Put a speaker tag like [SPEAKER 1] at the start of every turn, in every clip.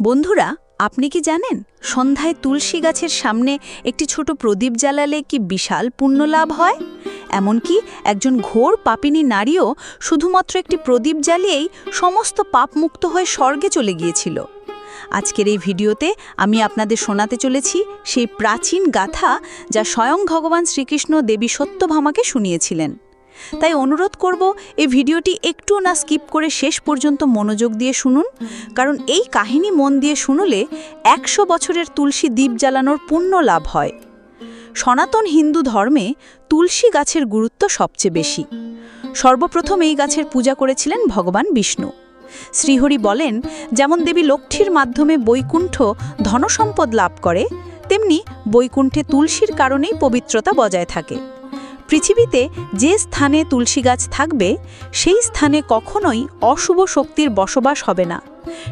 [SPEAKER 1] বন্ধুরা, আপনি কি জানেন, সন্ধ্যায় তুলসী গাছের সামনে একটি ছোট প্রদীপ জ্বালালে কি বিশাল পুণ্য লাভ হয়? এমনকি একজন ঘোর পাপিনী নারীও শুধুমাত্র একটি প্রদীপ জ্বালিয়েই সমস্ত পাপমুক্ত হয়ে স্বর্গে চলে গিয়েছিল। আজকের এই ভিডিওতে আমি আপনাদের শোনাতে চলেছি সেই প্রাচীন গাথা যা স্বয়ং ভগবান শ্রীকৃষ্ণ দেবী সত্যভামাকে শুনিয়েছিলেন। তাই অনুরোধ করব, এই ভিডিওটি একটু না স্কিপ করে শেষ পর্যন্ত মনোযোগ দিয়ে শুনুন। কারণ এই কাহিনী মন দিয়ে শুনলে একশো বছরের তুলসী দ্বীপ জ্বালানোর পুণ্য লাভ হয়। সনাতন হিন্দু ধর্মে তুলসী গাছের গুরুত্ব সবচেয়ে বেশি। সর্বপ্রথম এই গাছের পূজা করেছিলেন ভগবান বিষ্ণু। শ্রীহরি বলেন, যেমন দেবী লক্ষ্মীর মাধ্যমে বৈকুণ্ঠ ধনসম্পদ লাভ করে, তেমনি বৈকুণ্ঠে তুলসীর কারণেই পবিত্রতা বজায় থাকে। পৃথিবীতে যে স্থানে তুলসী গাছ থাকবে, সেই স্থানে কখনোই অশুভ শক্তির বসবাস হবে না।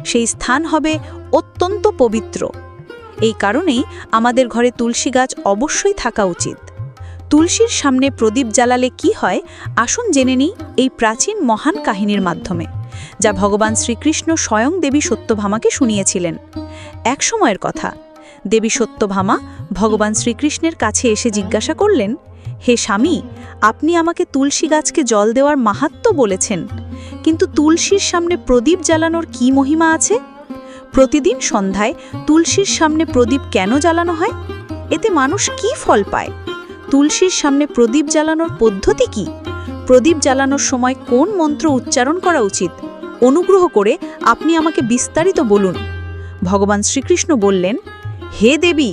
[SPEAKER 1] সেই স্থান হবে অত্যন্ত পবিত্র। এই কারণেই আমাদের ঘরে তুলসী গাছ অবশ্যই থাকা উচিত। তুলসীর সামনে প্রদীপ জ্বালালে কি হয়, আসুন জেনে নিই এই প্রাচীন মহান কাহিনীর মাধ্যমে, যা ভগবান শ্রীকৃষ্ণ স্বয়ং দেবী সত্যভামাকে শুনিয়েছিলেন। এক সময়ের কথা, দেবী সত্যভামা ভগবান শ্রীকৃষ্ণের কাছে এসে জিজ্ঞাসা করলেন হে স্বামী, আপনি আমাকে তুলসী গাছকে জল দেওয়ার মাহাত্ম বলেছেন, কিন্তু তুলসীর সামনে প্রদীপ জ্বালানোর কি মহিমা আছে? প্রতিদিন সন্ধ্যায় তুলসীর সামনে প্রদীপ কেন জ্বালানো হয়? এতে মানুষ কি ফল পায়? তুলসীর সামনে প্রদীপ জ্বালানোর পদ্ধতি কি? প্রদীপ জ্বালানোর সময় কোন মন্ত্র উচ্চারণ করা উচিত? অনুগ্রহ করে আপনি আমাকে বিস্তারিত বলুন। ভগবান শ্রীকৃষ্ণ বললেন, হে দেবী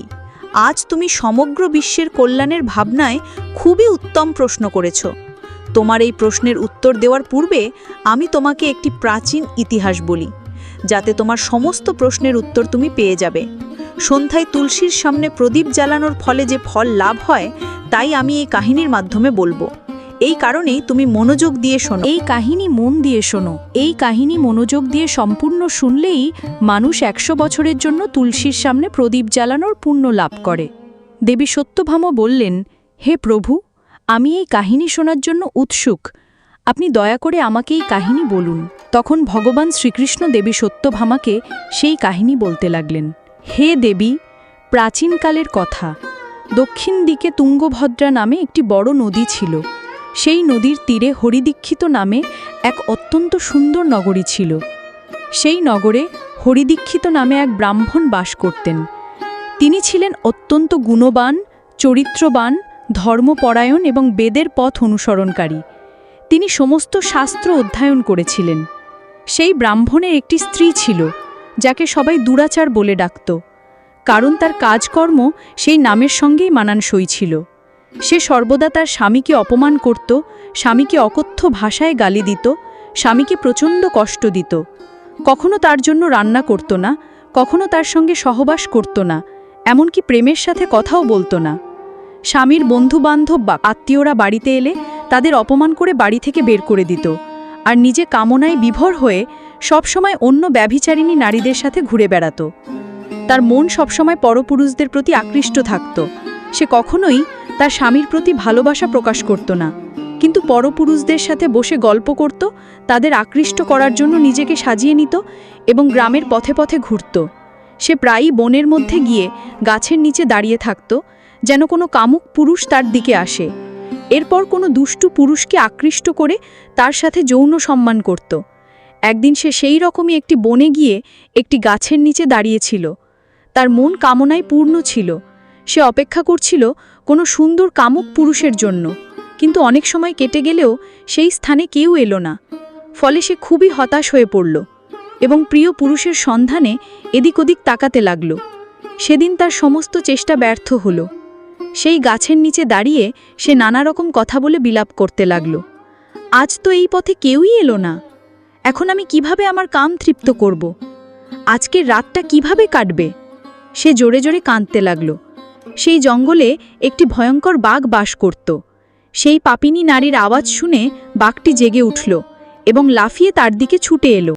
[SPEAKER 1] আজ তুমি সমগ্র বিশ্বের কল্যাণের ভাবনায় খুবই উত্তম প্রশ্ন করেছ। তোমার এই প্রশ্নের উত্তর দেওয়ার পূর্বে আমি তোমাকে একটি প্রাচীন ইতিহাস বলি, যাতে তোমার সমস্ত প্রশ্নের উত্তর তুমি পেয়ে যাবে। সন্ধ্যায় তুলসীর সামনে প্রদীপ জ্বালানোর ফলে যে ফল লাভ হয়, তাই আমি এই কাহিনীর মাধ্যমে বলব। এই কারণেই তুমি মনোযোগ দিয়ে শোনো।
[SPEAKER 2] এই কাহিনী মন দিয়ে শোনো। এই কাহিনী মনোযোগ দিয়ে সম্পূর্ণ শুনলেই মানুষ একশো বছরের জন্য তুলসীর সামনে প্রদীপ জ্বালানোর পুণ্য লাভ করে। দেবী সত্যভাম বললেন, হে প্রভু, আমি এই কাহিনী শোনার জন্য উৎসুক। আপনি দয়া করে আমাকে এই কাহিনী বলুন। তখন ভগবান শ্রীকৃষ্ণ দেবী সত্যভামাকে সেই কাহিনী বলতে লাগলেন, হে দেবী, প্রাচীনকালের কথা। দক্ষিণ দিকে তুঙ্গভদ্রা নামে একটি বড় নদী ছিল। সেই নদীর তীরে হরিদীক্ষিত নামে এক অত্যন্ত সুন্দর নগরী ছিল। সেই নগরে হরিদীক্ষিত নামে এক ব্রাহ্মণ বাস করতেন। তিনি ছিলেন অত্যন্ত গুণবান, চরিত্রবান, ধর্মপরায়ণ এবং বেদের পথ অনুসরণকারী। তিনি সমস্ত শাস্ত্র অধ্যয়ন করেছিলেন। সেই ব্রাহ্মণের একটি স্ত্রী ছিল, যাকে সবাই দুরাচার বলে ডাকত। কারণ তার কাজকর্ম সেই নামের সঙ্গেই মানানসই ছিল। সে সর্বদা তার স্বামীকে অপমান করত, স্বামীকে অকথ্য ভাষায় গালি দিত, স্বামীকে প্রচণ্ড কষ্ট দিত। কখনো তার জন্য রান্না করত না, কখনো তার সঙ্গে সহবাস করত না, এমনকি প্রেমের সাথে কথাও বলতো না। স্বামীর বন্ধুবান্ধব বা আত্মীয়রা বাড়িতে এলে তাদের অপমান করে বাড়ি থেকে বের করে দিত, আর নিজে কামনায় বিভোর হয়ে সবসময় অন্য ব্যভিচারিণী নারীদের সাথে ঘুরে বেড়াত। তার মন সবসময় পরপুরুষদের প্রতি আকৃষ্ট থাকত। সে কখনোই তার স্বামীর প্রতি ভালোবাসা প্রকাশ করত না। কিন্তু পরপুরুষদের সাথে বসে গল্প করত, তাদের আকৃষ্ট করার জন্য নিজেকে সাজিয়ে নিত এবং গ্রামের পথে পথে ঘুরত। সে প্রায়ই বনের মধ্যে গিয়ে গাছের নিচে দাঁড়িয়ে থাকত, যেন কোনো কামুক পুরুষ তার দিকে আসে। এরপর কোনো দুষ্টু পুরুষকে আকৃষ্ট করে তার সাথে যৌন সম্মান করত। একদিন সে সেই রকমই একটি বনে গিয়ে একটি গাছের নিচে দাঁড়িয়েছিল। তার মন কামনায় পূর্ণ ছিল। সে অপেক্ষা করছিল কোনো সুন্দর কামুক পুরুষের জন্য, কিন্তু অনেক সময় কেটে গেলেও সেই স্থানে কেউ এলো না। ফলে সে খুবই হতাশ হয়ে পড়ল এবং প্রিয় পুরুষের সন্ধানে এদিক ওদিক তাকাতে লাগল। সেদিন তার সমস্ত চেষ্টা ব্যর্থ হল। সেই গাছের নিচে দাঁড়িয়ে সে নানা রকম কথা বলে বিলাপ করতে লাগল। আজ তো এই পথে কেউই এলো না। এখন আমি কীভাবে আমার কাম তৃপ্ত করব? আজকের রাতটা কীভাবে কাটবে? সে জোরে জোরে কাঁদতে লাগল। সেই জঙ্গলে একটি ভয়ঙ্কর বাঘ বাস করত। সেই পাপিনী নারীর আওয়াজ শুনে বাঘটি জেগে উঠল এবং লাফিয়ে তার দিকে ছুটে এলো।